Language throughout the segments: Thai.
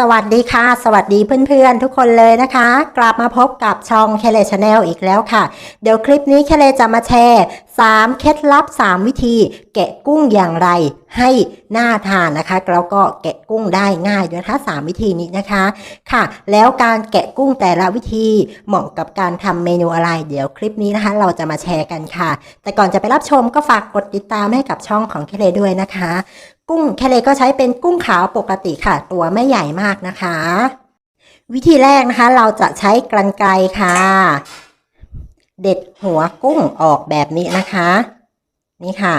สวัสดีค่ะ สวัสดีเพื่อนๆ ทุกคนเลยนะคะ กลับมาพบกับช่องเคเลชาแนลอีกแล้วค่ะ เดี๋ยวคลิปนี้เคเลจะมาแชร์ 3 เคล็ดลับ 3 วิธี แกะกุ้งอย่างไรให้น่าทานนะคะแล้วก็แกะกุ้งได้ง่ายด้วยนะคะ3วิธีนี้นะคะค่ะ แล้วการแกะกุ้งแต่ละวิธีเหมาะกับการทำเมนูอะไร เดี๋ยวคลิปนี้นะคะ เราจะมาแชร์กันค่ะ แต่ก่อนจะไปรับชมก็ฝากกดติดตามให้กับช่องของเคเลด้วยนะคะ กุ้งแคเลก็ใช้เป็นกุ้งขาวปกติค่ะ ตัวไม่ใหญ่มากนะคะ วิธีแรกนะคะ เราจะใช้กรรไกรค่ะ เด็ดหัวกุ้งออกแบบนี้นะคะ นี่ค่ะ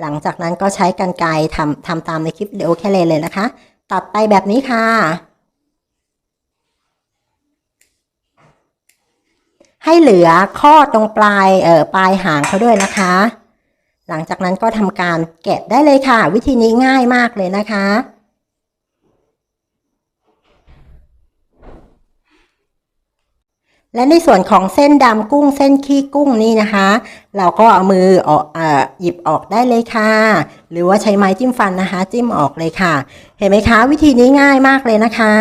หลังจากนั้นก็ใช้กรรไกรทำทำตามในคลิปวิดีโอแคเลเลยนะคะ ตัดไปแบบนี้ค่ะให้เหลือข้อตรงปลายเอ่อปลายหางเขาด้วยนะคะ หลังจากนั้นก็ทำการแกะได้เลยค่ะ วิธีนี้ง่ายมากเลยนะคะ และในส่วนของเส้นดำกุ้งเส้นขี้กุ้งนี่นะคะ เราก็เอามือออกอหยิบออกได้เลยค่ะ หรือว่าใช้ไม้จิ้มฟันนะคะ จิ้มออกเลยค่ะ เห็นไหมคะ วิธีนี้ง่ายมากเลยนะคะ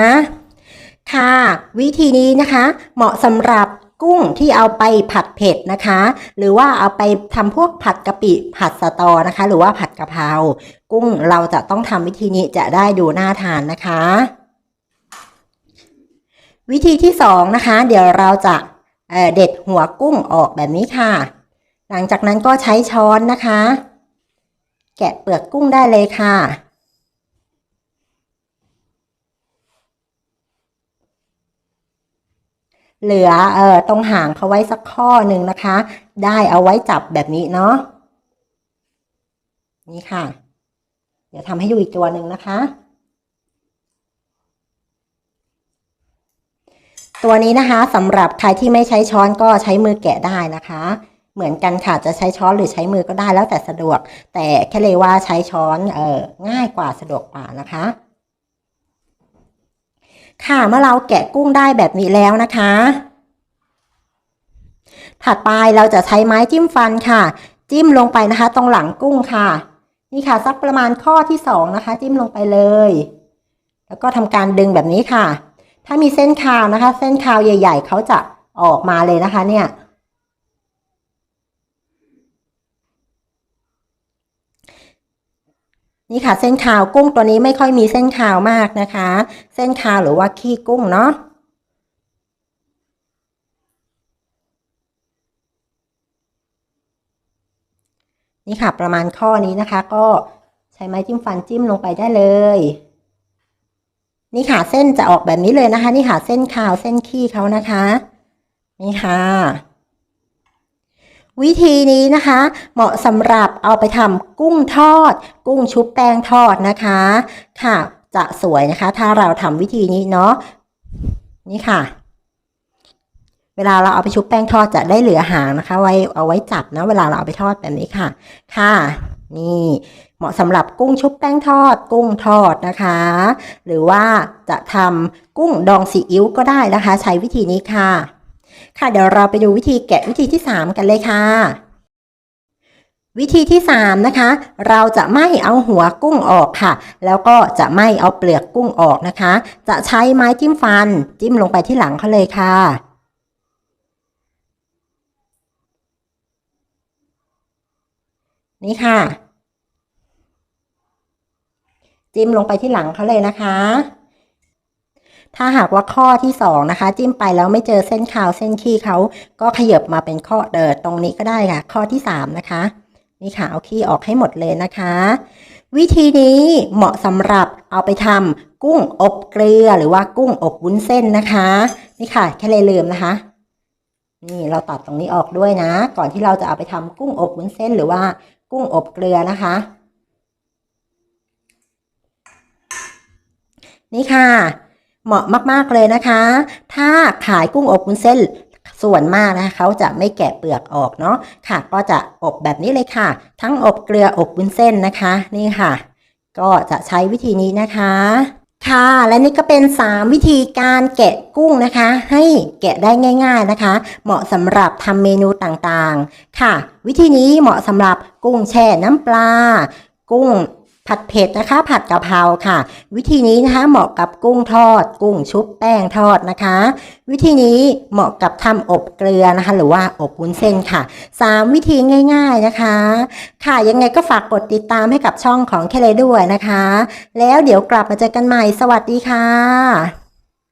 ค่ะ วิธีนี้นะคะ เหมาะสำหรับ กุ้งที่เอาไปผัดเผ็ดนะคะ หรือว่าเอาไปทำพวกผัดกะปิผัดสะตอนะคะ หรือว่าผัดกะเพรากุ้งเราจะต้องทำวิธีนี้จะได้ดูน่าทานนะคะ วิธีที่สองนะคะ เดี๋ยวเราจะเออเด็ดหัวกุ้งออกแบบนี้ค่ะ หลังจากนั้นก็ใช้ช้อนนะคะ แกะเปลือกกุ้งได้เลยค่ะ เหลือเอ่อตรงหางเขาไว้สักข้อหนึ่งนะคะ ได้เอาไว้จับแบบนี้เนาะนี่ค่ะ เดี๋ยวทำให้ดูอีกตัวหนึ่งนะคะ ตัวนี้นะคะสำหรับใครที่ไม่ใช้ช้อนก็ใช้มือแกะได้นะคะ เหมือนกันค่ะจะใช้ช้อนหรือใช้มือก็ได้แล้วแต่สะดวก แต่แค่เลยว่าใช้ช้อนเอ่อง่ายกว่าสะดวกกว่านะคะ ค่ะเมื่อเราแกะกุ้งได้แบบนี้แล้วนะคะ ถัดไปเราจะใช้ไม้จิ้มฟันค่ะ จิ้มลงไปนะคะ ตรงหลังกุ้งค่ะ นี่ค่ะสักประมาณข้อที่สองนะคะ จิ้มลงไปเลย แล้วก็ทำการดึงแบบนี้ค่ะ ถ้ามีเส้นคาวนะคะ เส้นคาวใหญ่ ๆเขาจะออกมาเลยนะคะเนี่ย นี่ค่ะ เส้นขาวกุ้งตัวนี้ไม่ค่อยมีเส้นขาวมากนะคะ เส้นขาวหรือว่าขี้กุ้งเนาะนี่ค่ะ ประมาณข้อนี้นะคะ ก็ใช้ไม้จิ้มฟันจิ้มลงไปได้เลย นี่ค่ะเส้นจะออกแบบนี้เลยนะคะ นี่ค่ะเส้นขาวเส้นขี้เขานะคะ นี่ค่ะ วิธีนี้นะคะ เหมาะสำหรับเอาไปทำกุ้งทอด กุ้งชุบแป้งทอดนะคะ ค่ะ จะสวยนะคะ ถ้าเราทำวิธีนี้เนาะนี่ค่ะ เวลาเราเอาไปชุบแป้งทอดจะได้เหลือหางนะคะ ไว้เอาไว้จับนะ เวลาเราเอาไปทอดแบบนี้ค่ะ ค่ะ นี่เหมาะสำหรับกุ้งชุบแป้งทอด กุ้งทอดนะคะ หรือว่าจะทำกุ้งดองซีอิ๊วก็ได้นะคะ ใช้วิธีนี้ค่ะ ค่ะ เดี๋ยวเราไปดูวิธีแกะวิธีที่ 3 กันเลยค่ะ วิธีที่ 3 นะคะ เราจะไม่เอาหัวกุ้งออกค่ะ แล้วก็จะไม่เอาเปลือกกุ้งออกนะคะ จะใช้ไม้จิ้มฟัน จิ้มลงไปที่หลังเขาเลยค่ะนี่ค่ะ จิ้มลงไปที่หลังเขาเลยนะคะ ถ้าหากว่าข้อที่สองนะคะ จิ้มไปแล้วไม่เจอเส้นขาวเส้นขี้เขาก็ขยับมาเป็นข้อเดิดตรงนี้ก็ได้ค่ะ ข้อที่สามนะคะนี่ค่ะเอาขี้ออกให้หมดเลยนะคะ วิธีนี้เหมาะสำหรับเอาไปทำกุ้งอบเกลือหรือว่ากุ้งอบวุ้นเส้นนะคะนี่ค่ะ แค่เลยลืมนะคะ นี่เราตัดตรงนี้ออกด้วยนะ ก่อนที่เราจะเอาไปทำกุ้งอบวุ้นเส้นหรือว่ากุ้งอบเกลือนะคะ นี่ค่ะ เหมาะมากๆเลยนะคะ ถ้าขายกุ้งอบวุ้นเส้นส่วนมากนะคะเขาจะไม่แกะเปลือกออกเนาะค่ะ ก็จะอบแบบนี้เลยค่ะ ทั้งอบเกลืออบวุ้นเส้นนะคะ นี่ค่ะ ก็จะใช้วิธีนี้นะคะ ค่ะ และนี่ก็เป็น 3 วิธีการแกะกุ้งนะคะ ให้แกะได้ง่าย ๆนะคะ เหมาะสำหรับทำเมนูต่างๆ ค่ะ วิธีนี้เหมาะสำหรับกุ้งแช่น้ำปลา กุ้ง ผัดเผ็ดนะคะผัดกะเพราค่ะ วิธีนี้นะคะเหมาะกับกุ้งทอด กุ้งชุบแป้งทอดนะคะ วิธีนี้เหมาะกับทำอบเกลือนะคะ หรือว่าอบวุ้นเส้นค่ะสามวิธีง่าย ๆนะคะ ค่ะยังไงก็ฝากกดติดตามให้กับช่องของแคเลด้วยนะคะ แล้วเดี๋ยวกลับมาเจอกันใหม่สวัสดีค่ะ